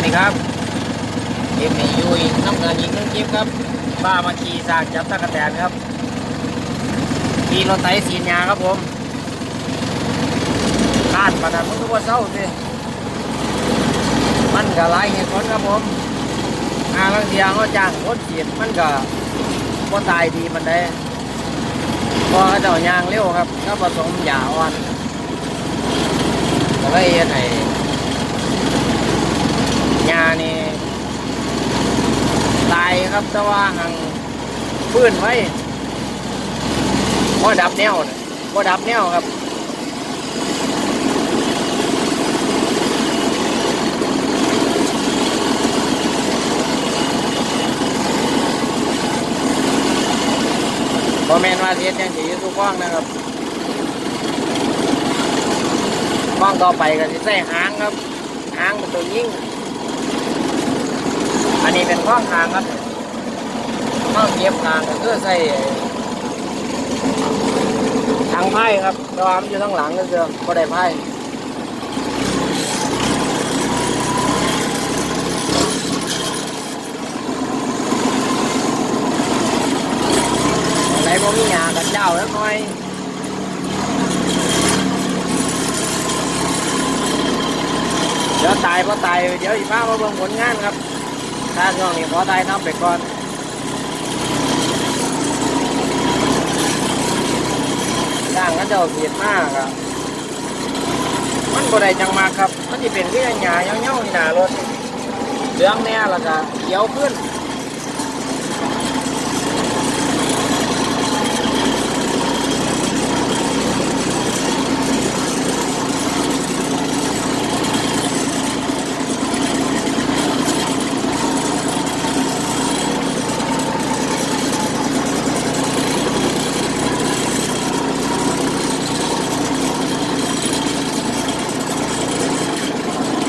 วัสดีครับคลิปนี้ยู่อีกน้ำเงินอีกหนึ่งคลิปครับป้ามาขี่สากจับตะกะแตนครับขี่รถไถสีญาครับผมคาดประดันมันก็ว่าเศร้าสิมันก็หลายเหตุผลครับผมงานลังเทียเขาจ้างคนฉีดมันก็บ่ตายดีมันได้พอเขาเจ้ายางเร็วครับก็ผสมยาอ่อนก็เลยเฮ็ดให้ ยานี่ตายครับแต่ว่าหังฟื้นไว้บ่ดับแนวน่ะบ่ดับแนวครับบ่แม่นว่าเฮ็ดจังสิอยู่ทุกข้องนะครับข้องต่อไปก็สิใส่หางครับหางเป็นตัวยิ่ง อันนี้เป็นข้องทางครับข้องเก็บทางก็คือใส่ทางไพ่ครับรอมอยู่ข้างหลังก็คือก็ได้ไพ่ไรพวกนี้หยากันเจ้าแล้วหน่อยเดี๋ยวตายพอตาย เดี๋ยวอีกมามาเบิ่งผลงานครับ ถ้าช่วงนี้ขอได้น้ำไปก่อนด่างก็จะเสียดมากครับมันบ่ได้จังมากครับ มันจะเป็นที่หญ้าเงี้ยวๆนี่หนารถเหลืองแน่แล้วก็เขียวขึ้น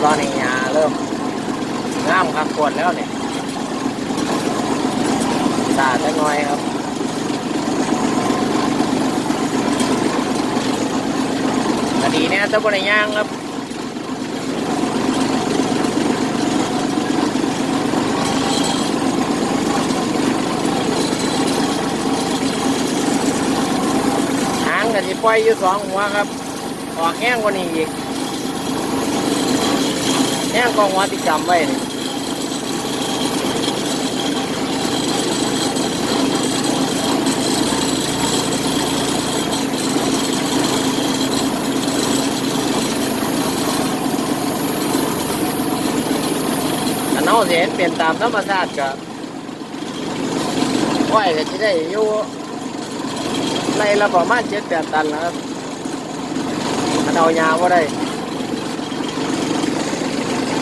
ตอนนี้หญ้าเริ่มงามครับปวดแล้วเนี่ยตาจะน้อยครับคดีเนี่ย จะบริย่างครับหางกันสิปล่อยอยู่สองหัวครับ ออกแห้งกว่านี้อีกแห้งกองหัวที่จำไว้นี่อันน้อง เห็นตามธรรมชาติกับไหวก็จะได้อยู่ในละประมาณเจ็ดแปดตันแล้วครับอันเอายาวก็ได้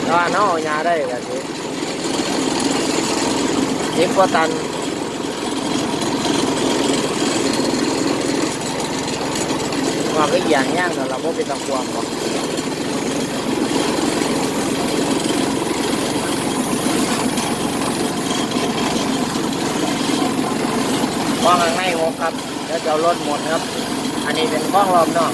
ถ้าน้องยาได้ก็สิสิบกว่าตันคว่าก็อย่างย่างเราไม่เป็นตะควงหรอก ข้องข้างในหกครับ แล้วจะเอารถหมดครับ อันนี้เป็นข้องรอบนอก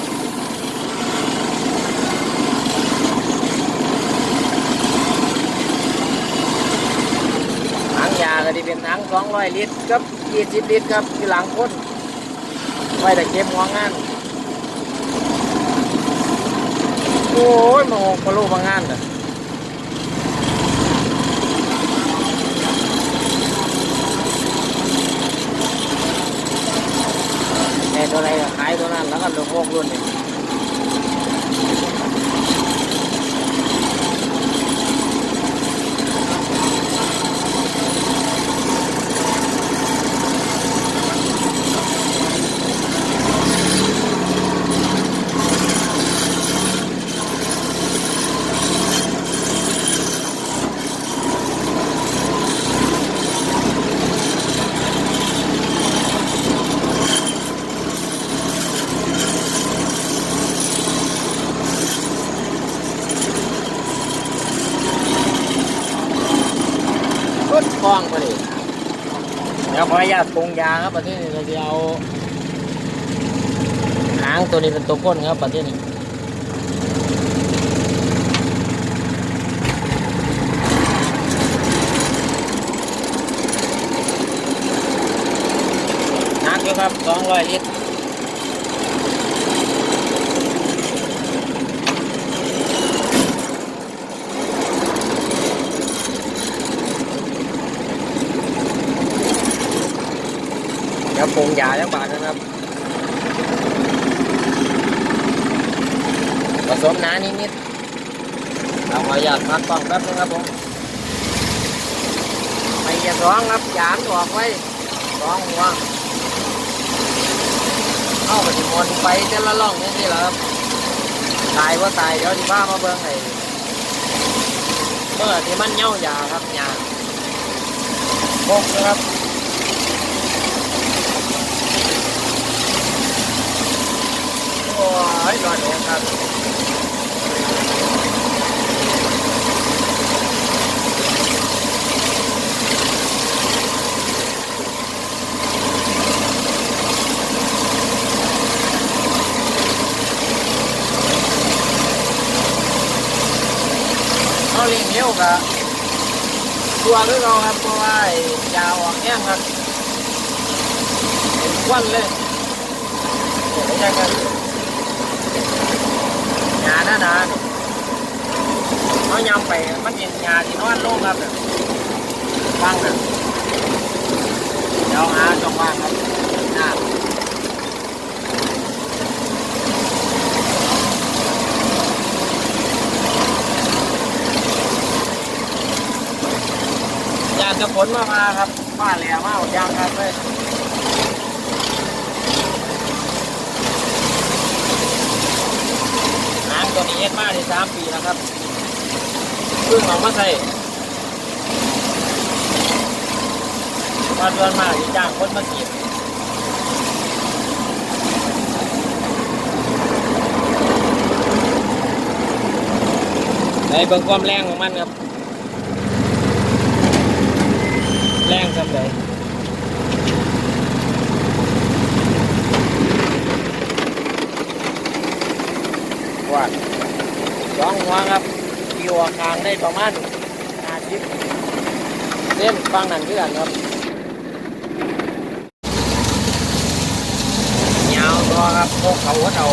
ถังยาก็ที่เป็นถังสองร้อยลิตรกับยี่สิบลิตรครับที่หลังคนไว้แต่เก็บหัวงาน โอ้ยมาหกมาลูกมางานเลย ตัวไหนก็ขายตัวนั้นแล้วก็ลงโลกรุ่นนี่ร ดกปรงยาครับประเทศนี้เราจะเอาหางตัวนี้เป็นตัวพ่นครับประเทศนี้นักอยู่ครับ200ลิตร ฟุงยาจังบาทนะครับผสมน้ำนิดๆเราขออนุญาตพักกล้องแป๊บนึงครับผมไปอย่าร้องครับยามออกไว้ร้องหัวเข้าไปถึงวนไปเจละล่องนี่สิแหละครับตายว่าตายเดี๋ยวที่บ้ามาเบิ่งไอ้เมื่อที่มันเน่ายาครับยาพกนะครับ โอ้ ยร้อนแรงครับเขาลี้ยงเลี้ยวกับตัวคือเราครับเพราะว่ายาวออกแห้งครับเป็นควันเลยเดี๋ยวไม่ใช่กัน ยาหน้าหนาเนี่ยเขายำไปมันเป็นยาที่นอนโล่งครับฟังนะเดี๋ยวหาจงว่างครับหน้าอยากจะผลมามาครับบ้านแหลมมาหมดยางครับเลยหาง ตัวนี้เย็ดมาได้สามปีแล้วครับเพิ่งออกมาใส่ตอนเดือนมาจะจ้างคนมากีบในเบิ่งความแรงของมันครับ แรงสำเลย ว่าสองหัวครับที่หัวกลางได้ประมาณห้าสิบเส้นฟังนั่นคือกันครับยาวตัวครับพกเขาหัวเตา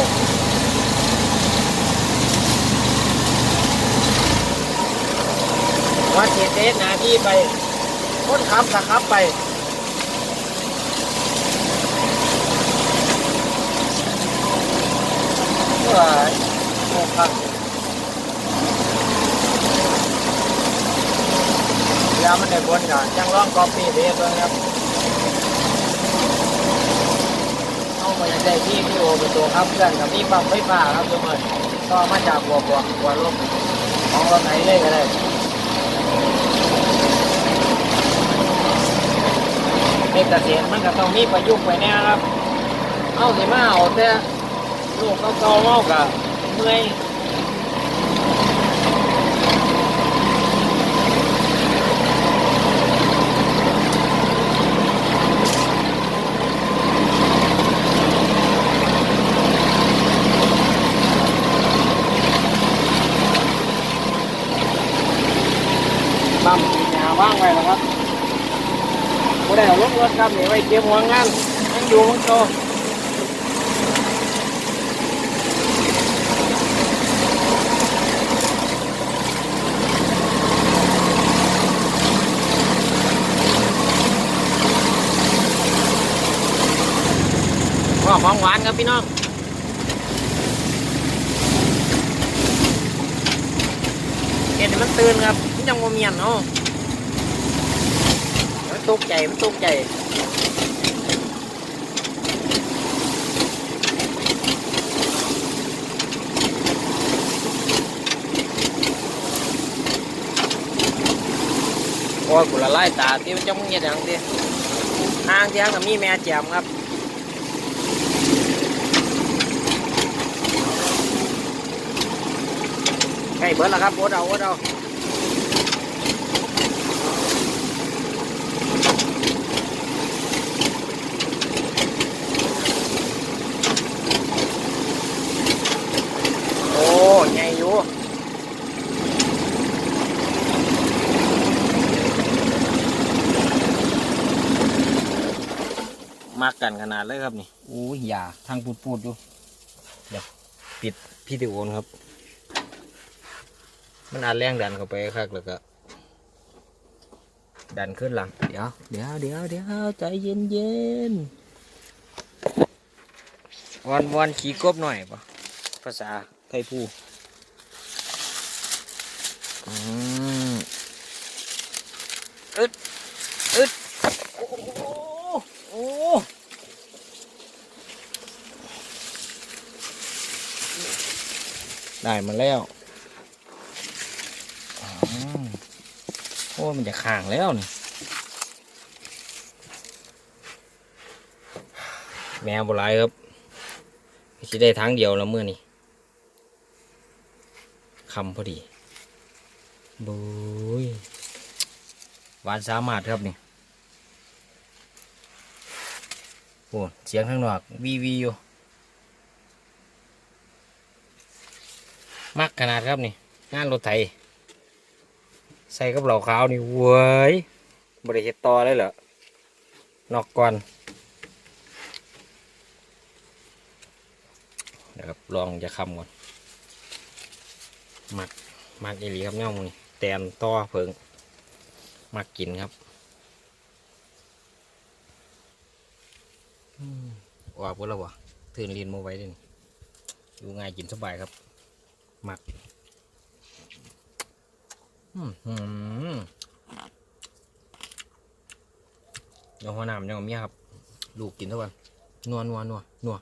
วัดเศษเศษหนาที่ไปคนขับสขับไปเพื่ออ ครับยามันได้บนกันจังร้องกอปีเดียวครับเอามาอย่างได้ที่พี่โอเป็นตัวครับเพื่อนกับพี่ปั๊มไฟฟ้าครับทุกคนก็มาจากบัวบัวบัวลมของรถไหนเลยก็ได้เด็กเกษตรมันก็ต้องมีประยุกต์ไปแน่ครับ เอาสิมาเอาแต่ลูกเก่าๆเอากะเมื่อยปั๊มยาว่างไว้แล้วครับ ผู้ใดเอารถรถ ครับนี่ไว้เก็บหัวงานยังอยู่มันโตก็ของหวานครับพี่น้องเห็นมันตื่นครับมังโมเมียนเนาะ ตกใจมันตกใจโอ้ยกูละลายตาที่มันจะมึงเห็นอย่างที่ห่างที่ห่างกับมีแม่แจมครับใกล้เบิดแล้วครับโอดเอาโอดเอาโอ้ใหญ่อยู่ มักกันขนาดเลยครับนี่โอ้ยอย่าทางปูดปูดอยู่ปิดพี่ติโอนครับ มันอัดแรงดันเข้าไปครับแล้วก็ ดันขึ้นหลังเดี๋ยวเดี๋ยวเดี๋ยวเดี๋ยวใจเย็นเย็นวันวันขี่กบหน่อยปะภาษาไทยพูอืมอึดอึดโอ้โหโอ้โห ได้มาแล้วโอ้มันจะข่างแล้วนี่แมวบหลายครับสิได้ทางเดียวแล้วเมื่อนี้คำพอดีบุยหวานสามารถครับนี่โอ้เสียงข้างนอกวีวีอยู่ กขนาดครับนี่ งานรถไถใส่กับเหล่าขาวนี่เว้ยบริเฮ็ดต่อเลยเหรอนอกก่อนนะครับลองจะคำก่อนมักมักอีหลีครับเน่ามือนี่แตนต่อเพิงมักกินครับอืมว่าพวกเราวะถืนลียนโมไว้เลยนี่อยู่ง่ายกินสบายครับ หมักอืมอืมเดี๋ยวหัวหน้ำยังกับเมียครับ ลูกกินท่ากันนัวนัวนัวนัว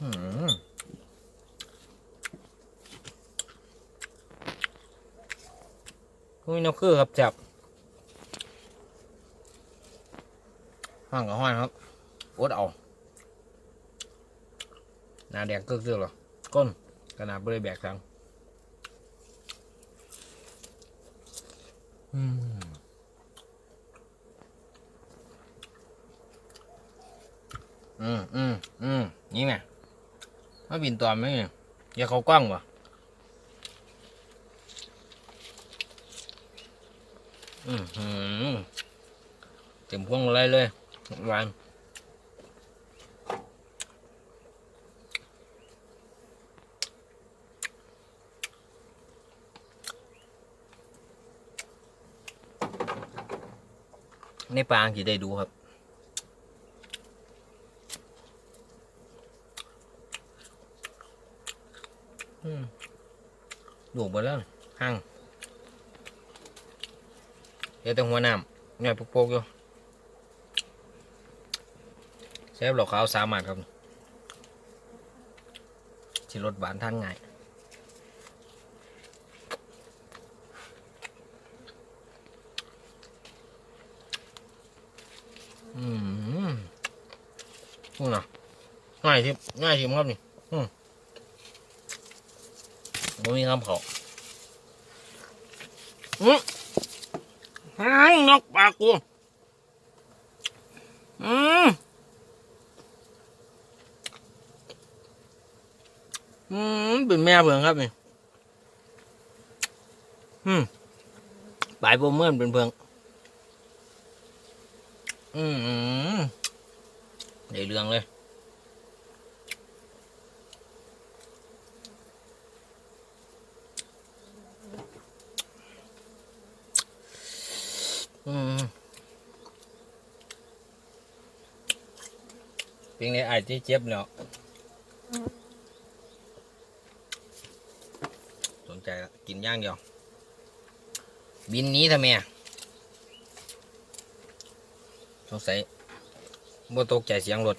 อืมอุ้ยน้ำคือครับจับห้างกับห้อยครับอดเอา หน้าแดงเกลือๆหรอก้นขนาดบริแบกสังอืมอืมอืมอืมนี่ไงมาบินตอมไหมเนี่ยอย่าเขากว้างวะอืมหืมเต็มพวงอะไรเลยหวาน ในปลากี่ได้ดูครับอืมดูไปแล้วห่างเดี๋ยวแต่หัวน้ำเนี่ยโปกๆอยู่เซฟหล่าขาวสามารถครับชิรสหวานท่านง่าย นี่นะง่ายที่ง่ายที่ครับนี่บ่มีคำเขาอืมฮังนกปากกูอืมอืมเป็นแม่เบืองครับนี่อืมปลายโปเมื่อนเป็นเบือง อืม อืมได้เรื่องเลยอืมเป็นไงไอ้ที่เจ็บเนาะสนใจกินย่างเดียว บินนี้ทำไมอะสงสัย บ่ตกใจเสียงรถ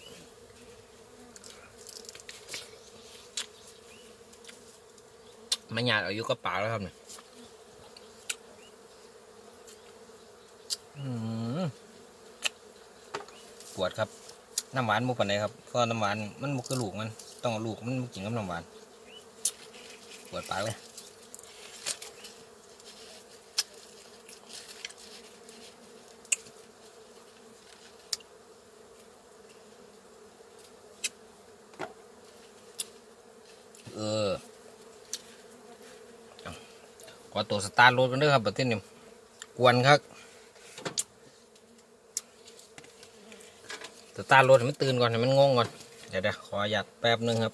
มันหยาดอายุก็ปากแล้วครับเนี่ยอืมปวดครับ น้ำหวานมุกปันไหนครับเพราะน้ำหวานมันมุกกระลูกมัน ต้องลูกมันกกินกับน้ำหวาน ปวดปากเลย ขอตัวสตาร์ทรถกันเด้อครับประเทศนี้กวนครับสตาร์ทรถให้มันตื่นก่อนให้มันงงก่อนเดี๋ยเดี๋ยวขอหยัดแป๊บนึงครับ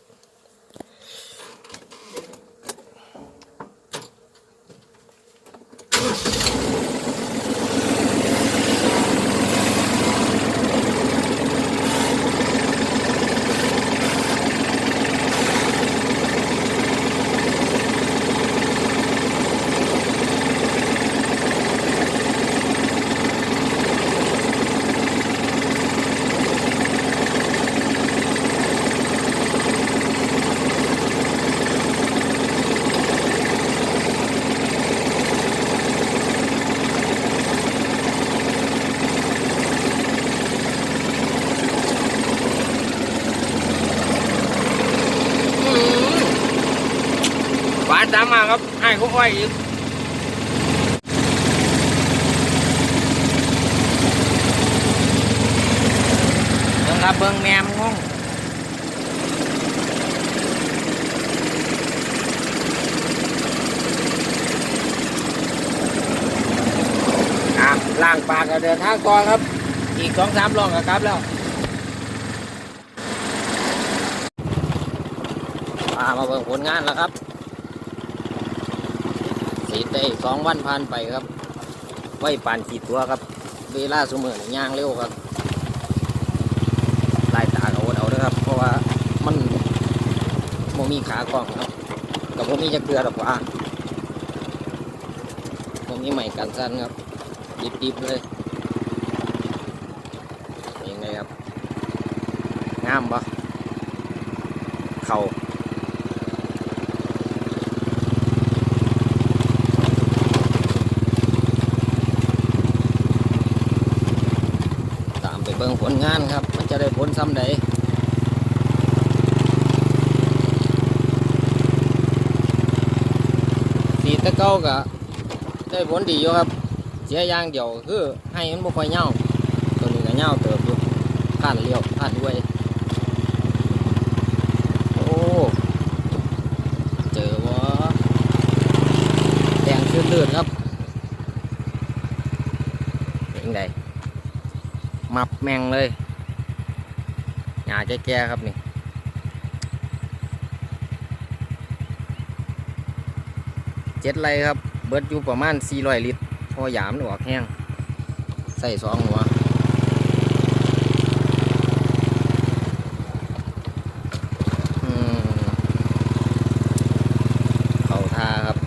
ครับให้เขาอ้อยอีกเบิ่งครับเบิ่งแมมงงอะล่างปากก็เดินทางก่อนครับ อีกสองสามรอบก็กลับแล้วมามาเบิ่งผลงานแล้วครับ สีเตสองวันผ่านไปครับ ไว้ปานขีดตัวครับ เวลาสมือนี่ย่างเร็วครับลายตาเอาเอาเด้อครับ เพราะว่ามันโมมีขากล้องครับกับโมมีจะเกลือหรอกว่าโมมีใหม่กันสั้นครับดิบๆเลยยังไงครับงามปะเข่า ตามไปเบิ่งผ ลงานครับ มันจะได้ผลซ้ำใดสีตะเก้าก็ได้ผลดีอยู่ครับเสียยางเดียวคือให้มันบ่ค่อยเหย้าตัวนี้ก็เหย้าเติบอยู่ผ่านเลี้ยวผ่านด้วยโอ้เจอวะแดงชื้นลื่นครับเป็นไง มับ แมงเลยหยาแก่ๆครับนี่เจ็ดไรครับ เบิดอยู่ประมาณ 400 ลิตร พอหยามหนออกแห้ง ใส่สองหัวเขาทาครับ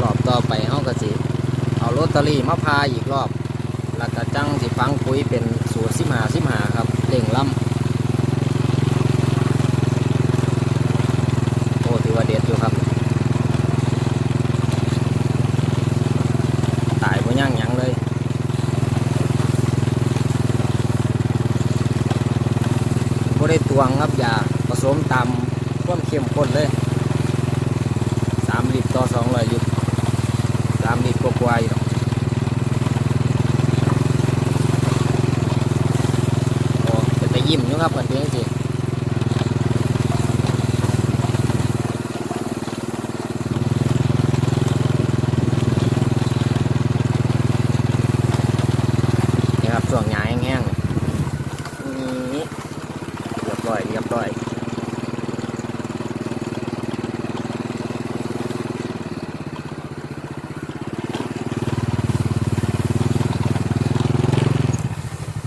รอบต่อไปเฮากระสิเอาลอตเตอรี่มาพาอีกรอบ แล้วก็จังสิฟังคุยเป็นสูตรสิมหาสิมหาครับเล่งล่ำโอ้ถือว่าเด็ดอยู่ครับตายบ่ย่างหยังเลยบ่ได้ตวงครับยาผสมตามความเข้มข้นเลยสามลิตรต่อสองร้อยลิตรสามลิตรกว่าๆอยู่ดอก โอ้เป็นไป ยิ้มอยู่ครับกันเพียงสินี่ครับช่วงหยาแห้งๆนี่เรียบร้อยเรียบร้อย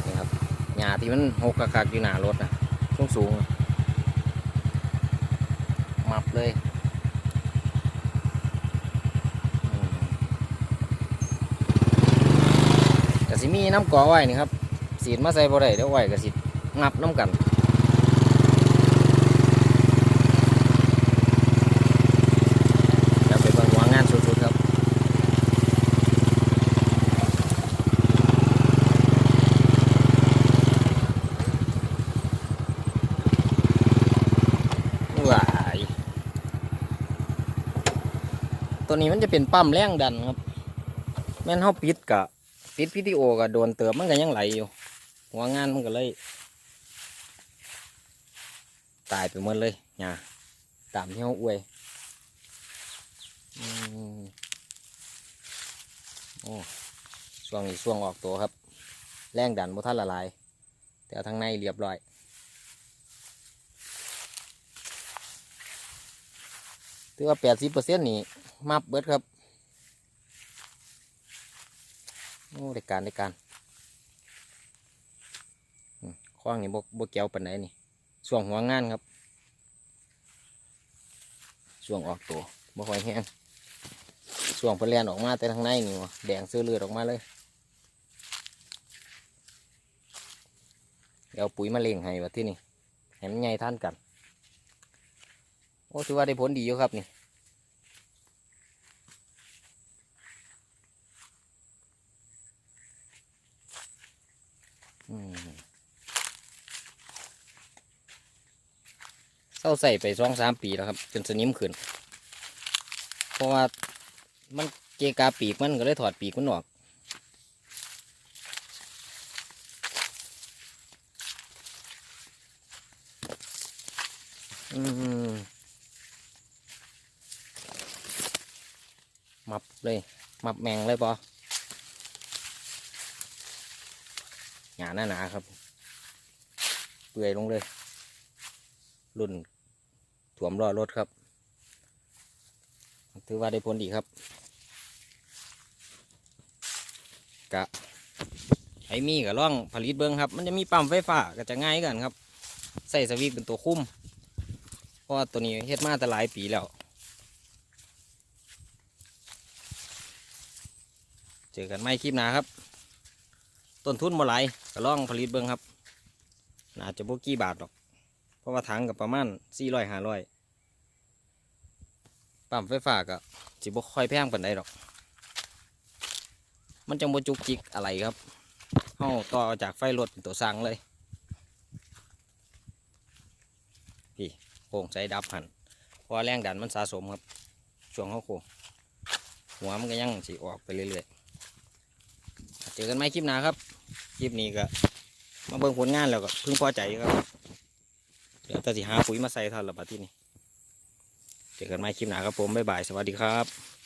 นี่ครับ หญ้าที่ มันหกกะคักอยู่หน้ารถนะสูงสูงมับเลยกระสิมีน้ำก่อไว้นี่ครับสีดมาใส่บ่ได้เดี๋ยวไว้กระสิงับน้ำกัน เดี๋ยวไปเบิ่งหัวงานสุดๆครับ ว้าย ตัวนี้มันจะเป็นปั๊มแรงดันครับ แม่นเฮาปิดกะปิดวิดีโอก็โดนเติมมันก็ยังไหลอยู่ หัวงานมันก็เลย ตายไปหมดเลยเนี่ยตามที่เฮาอวยอืมโอ้ช่วงนี้ช่วงออกตัวครับ แรงดันบ่ทันละลาย แต่ทางในเรียบร้อยถือว่าแปดสิบเปอร์เซ็นต์นี่ มับเบิดครับโอ้ได้การได้การคว้างนี่บกบกแก้วปันไหนนี่ช่วงหัวงานครับช่วงออกตัวบ่ค่อยแห้งช่วงเพนแลนออกมาแต่ทางในนี่วะแดงซื้อเลือดออกมาเลยเดี๋ยวเอาปุ๋ยมาเล่งให้วะที่นี่ให้มันใหญ่ท่านกัน โอ้ถือว่าได้ผลดีอยู่ครับนี่ เศร้าใส่ไปสองสามปีแล้วครับ จนสนิมขึ้น เพราะว่ามันเกกาปีกมันก็เลยถอดปีกมันออกอืมมับเลย มับแมงเลยปอหนาหนาครับ เปื่อยลงเลย รุ่นถ่วมล้อรถครับถือว่าได้ผลดีครับ กะไอมีกับล่องผลิตเบิ้งครับ มันจะมีปั๊มไฟฟ้าก็จะง่ายกันครับ ใส่สวิตเป็นตัวคุ้มเพราะตัวนี้เฮ็ดมาแต่หลายปีแล้ว เจอกันไม่คลิปหนาครับ ต้นทุนบ่หลายก็ลองผลิตเบิ่งครับน่าจะบ่กี่บาทหรอก ราะว่าถังกับประมาณสี่ร้อยห้าร้อยปั๊มไฟฟ้าก็สิบ่ค่อยแพงปานใดหรอก มันจังบ่จุกจิกอะไรครับเฮาต่อจากไฟรถเป็นตัวสั่งเลยพี่โค้งใส่ดับหันเพราะแรงดันมันสะสมครับ ช่วงเขาโค้งหัวมันก็ยังสิออกไปเรื่อยๆเจอกันไหมคลิปหน้าครับ คลิปนี้ก็มาเบิ่งผลงานแล้วก็เพิ่งพอใจครับ เดี๋ยวแตสิหาปุ๋ยมาใส่เท่าละบัดที่นี่เจอกันใหม่คลิปหน้าครับผมบ๊ายบายสวัสดีครับ